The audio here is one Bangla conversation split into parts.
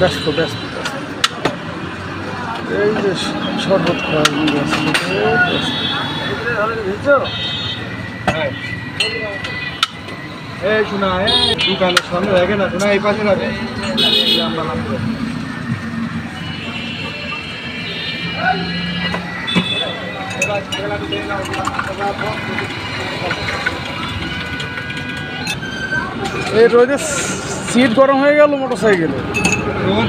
ব্যস্ত ব্যস্ত এই যে শরবত ব্যস্ত। এই শোনা। দোকানের সামনে রাখে না, শোনা, এই পাশে রাখে। এই রোদে সিট গরম হয়ে গেল মোটর রোদ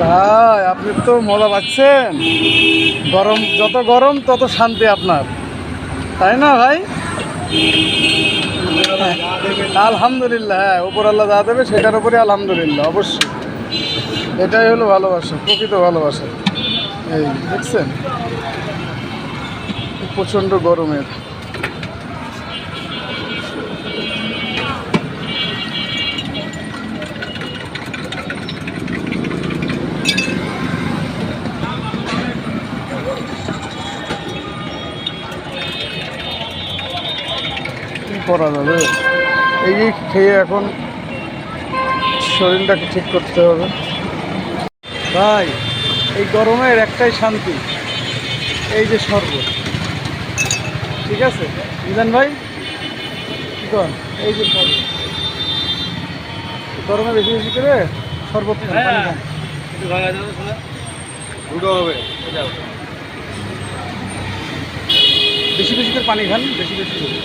ভাই, আপনি তো মজা পাচ্ছেন। গরম, যত গরম, তত শান্তি আপনার। তাই না, ভাই? আলহামদুলিল্লাহ হ্যাঁ উপর আল্লাহ যা দেবে, সেটার উপরে আলহামদুলিল্লাহ, অবশ্যই। এটাই হলো ভালোবাসা, প্রকৃত ভালোবাসা। এই, দেখছেন? প্রচণ্ড গরমের। করা যাবে এই খেয়ে এখন শরীরটাকে ঠিক করতে হবে। ভাই, এই গরমের একটাই শান্তি, এই যে শরবত। ঠিক আছে? বুঝলেন ভাই এই যে শরবত। গরমে বেশি বেশি করে শরবত হবে। বেশি বেশি করে পানি খান, বেশি বেশি করে।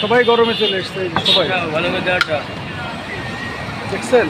সবাই গরমে চলে এসছে সবাই। ভালো করে দেওয়াটা। দেখছেন?